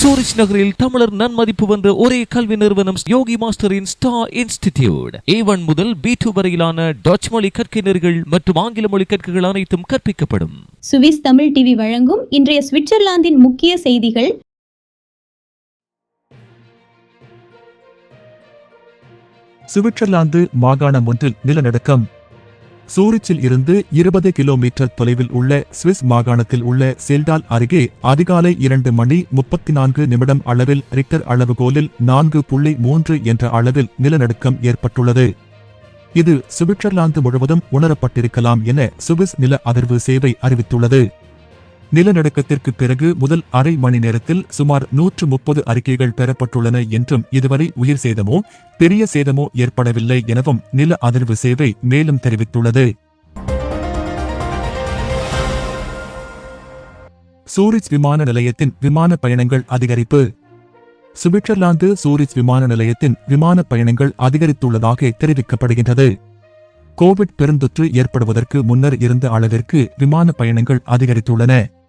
Zurich நகரில் தமிழர் நன்மதிப்பு வந்த ஒரே கல்வி நிறுவனம் யோகி மாஸ்டரின் ஸ்டார் இன்ஸ்டிடியூட். ஏ ஒன் முதல் பி டூ வரையிலான டச் மொழி கற்கையினர்கள் மற்றும் ஆங்கில மொழி கற்கைகள் அனைத்தும் கற்பிக்கப்படும். சுவிஸ் தமிழ் டிவி வழங்கும் இன்றைய சுவிட்சர்லாந்தின் முக்கிய செய்திகள். சுவிட்சர்லாந்து மாகாணம் ஒன்றில் நிலநடுக்கம். சூரிச்சில் இருந்து இருபது கிலோமீட்டர் தொலைவில் உள்ள சுவிஸ் மாகாணத்தில் உள்ள செல்டால் அருகே அதிகாலை இரண்டு மணி முப்பத்தி நான்கு நிமிடம் அளவில் ரிக்டர் அளவுகோலில் நான்கு புள்ளி மூன்று என்ற அளவில் நிலநடுக்கம் ஏற்பட்டுள்ளது. இது சுவிட்சர்லாந்து முழுவதும் உணரப்பட்டிருக்கலாம் என சுவிஸ் நில அதிர்வு சேவை அறிவித்துள்ளது. நிலநடுக்கத்திற்கு பிறகு முதல் அரை மணி நேரத்தில் சுமார் நூற்று முப்பது அறிக்கைகள் பெறப்பட்டுள்ளன என்றும் இதுவரை உயிர் சேதமோ பெரிய சேதமோ ஏற்படவில்லை எனவும் நில அதிர்வு சேவை மேலும் தெரிவித்துள்ளது. சூரிச் விமான நிலையத்தின் விமான பயணங்கள் அதிகரிப்பு. சுவிட்சர்லாந்து சூரிச் விமான நிலையத்தின் விமான பயணங்கள் அதிகரித்துள்ளதாக தெரிவிக்கப்படுகின்றது. கோவிட் பெருந்தொற்று ஏற்படுவதற்கு முன்னர் இருந்த அளவிற்கு விமான பயணங்கள் அதிகரித்துள்ளன.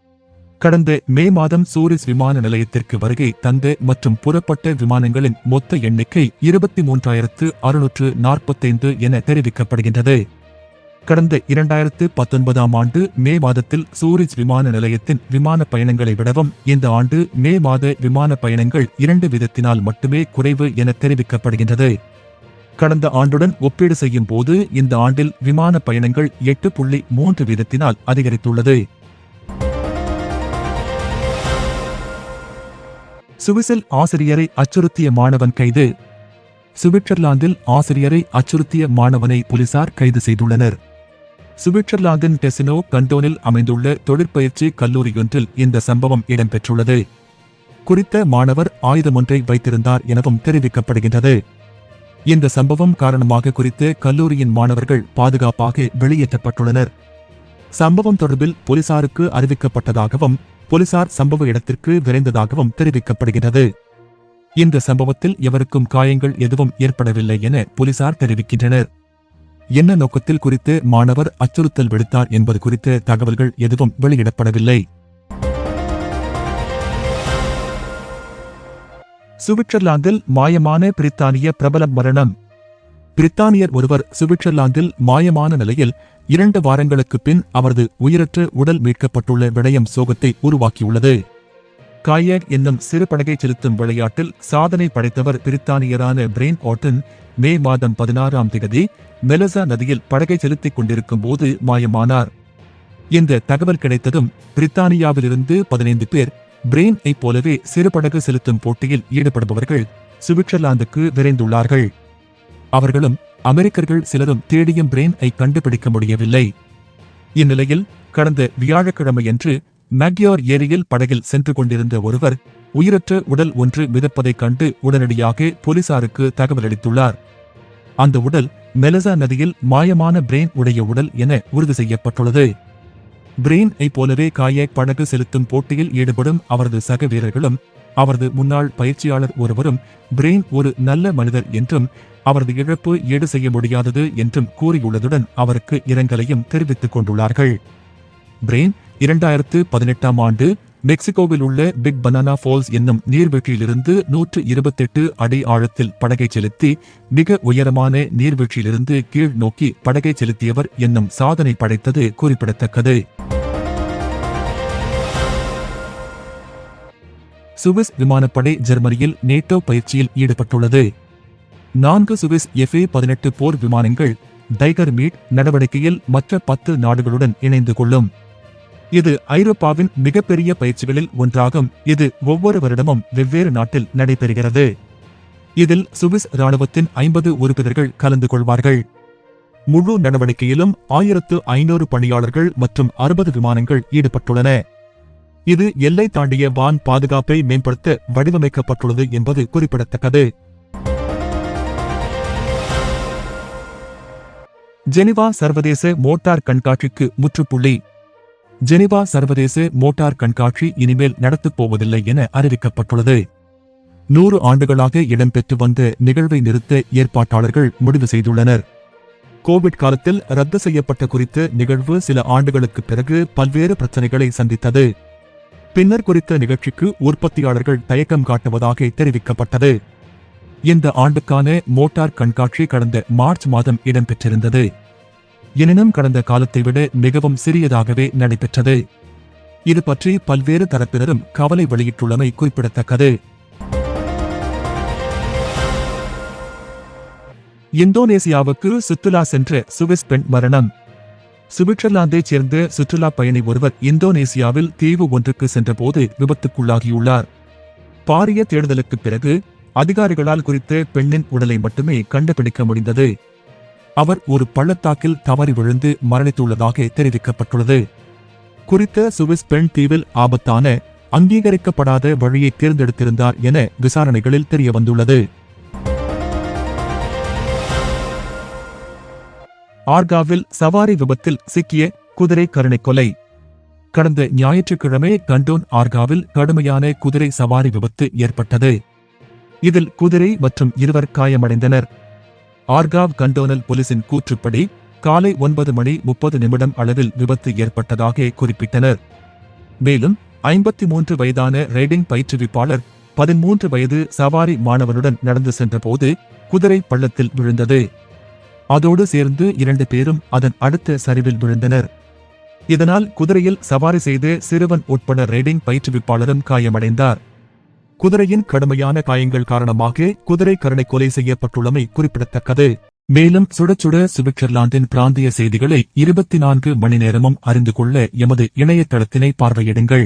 கடந்த மே மாதம் சூரிஸ் விமான நிலையத்திற்கு வருகை தந்த மற்றும் புறப்பட்ட விமானங்களின் மொத்த எண்ணிக்கை இருபத்தி மூன்றாயிரத்து அறுநூற்று நாற்பத்தைந்து என தெரிவிக்கப்படுகின்றது. கடந்த இரண்டாயிரத்து பத்தொன்பதாம் ஆண்டு மே மாதத்தில் சூரிஸ் விமான நிலையத்தின் விமான பயணங்களை விடவும் இந்த ஆண்டு மே மாத விமான பயணங்கள் இரண்டு விதத்தினால் மட்டுமே குறைவு என தெரிவிக்கப்படுகின்றது. கடந்த ஆண்டுடன் ஒப்பீடு செய்யும் போது இந்த ஆண்டில் விமான பயணங்கள் எட்டு புள்ளி மூன்று வீதத்தினால் அதிகரித்துள்ளது. சுவிசில் ஆசிரியரை அச்சுறுத்திய மாணவன் கைது. சுவிட்சர்லாந்தில் ஆசிரியரை அச்சுறுத்திய மாணவனை போலீசார் கைது செய்துள்ளனர். சுவிட்சர்லாந்தின் டெசினோ கண்டோனில் அமைந்துள்ள தொழிற்பயிற்சி கல்லூரியொன்றில் இந்த சம்பவம் இடம்பெற்றுள்ளது. குறித்த மாணவர் ஆயுதமொன்றை வைத்திருந்தார் எனவும் தெரிவிக்கப்படுகின்றது. இந்த சம்பவம் காரணமாக குறித்து கல்லூரியின் மாணவர்கள் பாதுகாப்பாக வெளியேற்றப்பட்டுள்ளனர். சம்பவம் தொடர்பில் போலீசாருக்கு அறிவிக்கப்பட்டதாகவும் போலீசார் சம்பவ இடத்திற்கு விரைந்ததாகவும் தெரிவிக்கப்படுகிறது. இந்த சம்பவத்தில் எவருக்கும் காயங்கள் எதுவும் ஏற்படவில்லை என போலீசார் தெரிவிக்கின்றனர். என்ன நோக்கத்தில் குறித்து மாணவர் அச்சுறுத்தல் விடுத்தார் என்பது குறித்து தகவல்கள் எதுவும் வெளியிடப்படவில்லை. சுவிட்சர்லாந்தில் மாயமான பிரித்தானிய பிரபல மரணம். பிரித்தானியர் ஒருவர் சுவிட்சர்லாந்தில் மாயமான நிலையில் இரண்டு வாரங்களுக்கு பின் அவரது உயிரற்ற உடல் மீட்கப்பட்டுள்ள விடயம் சோகத்தை உருவாக்கியுள்ளது. காயக் என்னும் சிறு படகை செலுத்தும் விளையாட்டில் சாதனை படைத்தவர் பிரித்தானியரான பிரெயின் ஓட்டன் மே மாதம் பதினாறாம் திகதி மெலசா நதியில் படகை செலுத்திக் கொண்டிருக்கும் போது மாயமானார். இந்த தகவல் கிடைத்ததும் பிரித்தானியாவிலிருந்து பதினைந்து பேர் பிரெயின் ஐ போலவே சிறுபடகு செலுத்தும் போட்டியில் ஈடுபடுபவர்கள் சுவிட்சர்லாந்துக்கு விரைந்துள்ளார்கள். அவர்களும் அமெரிக்கர்கள் சிலரும் தேடியும் பிரெயின் ஐ கண்டுபிடிக்க முடியவில்லை. இந்நிலையில் கடந்த வியாழக்கிழமையன்று மக்யோர் ஏரியில் படகில் சென்று கொண்டிருந்த ஒருவர் உயிரற்ற உடல் ஒன்று மிதப்பதைக் கண்டு உடனடியாக போலீசாருக்கு தகவல் அளித்துள்ளார். அந்த உடல் மெலசா நதியில் மாயமான பிரெயின் உடைய உடல் என உறுதி செய்யப்பட்டுள்ளது. பிரெயின் ஐ போலவே காயக் படகு செலுத்தும் போட்டியில் ஈடுபடும் அவரது சக வீரர்களும் அவரது முன்னாள் பயிற்சியாளர் ஒருவரும் பிரெயின் ஒரு நல்ல மனிதர் என்றும் அவரது இழப்பு ஈடு செய்ய முடியாதது என்றும் கூறியுள்ளதுடன் அவருக்கு இரங்கலையும் தெரிவித்துக் கொண்டுள்ளார்கள். பிரெயின் இரண்டாயிரத்து பதினெட்டாம் ஆண்டு மெக்சிகோவில் உள்ள பிக் பனானா ஃபால்ஸ் என்னும் நீர்வீழ்ச்சியிலிருந்து நூற்று இருபத்தெட்டு அடி ஆழத்தில் படகை செலுத்தி மிக உயரமான நீர்வீழ்ச்சியிலிருந்து கீழ் நோக்கி படகை செலுத்தியவர் என்னும் சாதனை படைத்தது குறிப்பிடத்தக்கது. சுவிஸ் விமானப்படை ஜெர்மனியில் நேட்டோ பயிற்சியில் ஈடுபட்டுள்ளது. நான்கு சுவிஸ் எஃப்ஏ பதினெட்டு போர் விமானங்கள் டைகர் மீட் நடவடிக்கையில் மற்ற பத்து நாடுகளுடன் இணைந்து கொள்ளும். இது ஐரோப்பாவின் மிகப்பெரிய பயிற்சிகளில் ஒன்றாகும். இது ஒவ்வொரு வருடமும் வெவ்வேறு நாட்டில் நடைபெறுகிறது. இதில் சுவிஸ் ராணுவத்தின் ஐம்பது உறுப்பினர்கள் கலந்து கொள்வார்கள். முழு நடவடிக்கையிலும் ஆயிரத்து ஐநூறு பணியாளர்கள் மற்றும் அறுபது விமானங்கள் ஈடுபட்டுள்ளன. இது எல்லை தாண்டிய வான் பாதுகாப்பை மேம்படுத்த வடிவமைக்கப்பட்டுள்ளது என்பது குறிப்பிடத்தக்கது. ஜெனிவா சர்வதேச மோட்டார் கண்காட்சிக்கு முற்றுப்புள்ளி. ஜெனிவா சர்வதேச மோட்டார் கண்காட்சி இனிமேல் நடத்தப் போவதில்லை என அறிவிக்கப்பட்டுள்ளது. நூறு ஆண்டுகளாக இடம்பெற்று வந்த நிகழ்வை நிறுத்த ஏற்பாட்டாளர்கள் முடிவு செய்துள்ளனர். கோவிட் காலத்தில் ரத்து செய்யப்பட்ட குறித்த நிகழ்வு சில ஆண்டுகளுக்கு பிறகு பல்வேறு பிரச்சனைகளை சந்தித்தது. பின்னர் குறித்த நிகழ்ச்சிக்கு உற்பத்தியாளர்கள் தயக்கம் காட்டுவதாக தெரிவிக்கப்பட்டது. இந்த ஆண்டுக்கான மோட்டார் கண்காட்சி கடந்த மார்ச் மாதம் இடம்பெற்றிருந்தது. எனினும் கடந்த காலத்தை விட மிகவும் சிறியதாகவே நடைபெற்றது. இது பற்றி பல்வேறு தரப்பினரும் கவலை வெளியிட்டுள்ளமை குறிப்பிடத்தக்கது. இந்தோனேசியாவுக்கு சுற்றுலா சென்ற சுவிஸ் பெண் மரணம். சுவிட்சர்லாந்தைச் சேர்ந்த சுற்றுலா பயணி ஒருவர் இந்தோனேசியாவில் தீவு ஒன்றுக்கு சென்றபோது விபத்துக்குள்ளாகியுள்ளார். பாரிய தேடுதலுக்குப் பிறகு அதிகாரிகளால் குறித்த பெண்ணின் உடலை மட்டுமே கண்டுபிடிக்க முடிந்தது. அவர் ஒரு பள்ளத்தாக்கில் தவறி விழுந்து மரணித்துள்ளதாக தெரிவிக்கப்பட்டுள்ளது. குறித்த சுவிஸ் பெண் தீவில் ஆபத்தான அங்கீகரிக்கப்படாத வழியை தேர்ந்தெடுத்திருந்தார் என விசாரணைகளில் தெரியவந்துள்ளது. ஆர்காவில் சவாரி விபத்தில் சிக்கிய குதிரை கருணை கொலை. கடந்த ஞாயிற்றுக்கிழமை கண்டோன் ஆர்காவில் கடுமையான குதிரை சவாரி விபத்து ஏற்பட்டது. இதில் குதிரை மற்றும் இருவர் காயமடைந்தனர். ஆர்காவ் கண்டோனல் போலீசின் கூற்றுப்படி காலை ஒன்பது மணி முப்பது நிமிடம் அளவில் விபத்து ஏற்பட்டதாக குறிப்பிட்டனர். மேலும் ஐம்பத்தி மூன்று வயதான ரைடிங் பயிற்றுவிப்பாளர் பதிமூன்று வயது சவாரி மாணவனுடன் நடந்து சென்றபோது குதிரை பள்ளத்தில் விழுந்தது. அதோடு சேர்ந்து இரண்டு பேரும் அதன் அடுத்த சரிவில் விழுந்தனர். இதனால் குதிரையில் சவாரி செய்து சிறுவன் உட்பட ரைடிங் பயிற்றுவிப்பாளரும் காயமடைந்தார். குதிரையின் கடுமையான காயங்கள் காரணமாக குதிரை கருணை கொலை செய்யப்பட்டுள்ளமை குறிப்பிடத்தக்கது. மேலும் சுட சுட சுவிட்சர்லாந்தின் பிராந்திய செய்திகளை இருபத்தி நான்கு மணி நேரமும் அறிந்து கொள்ள எமது இணையதளத்தினை பார்வையிடுங்கள்.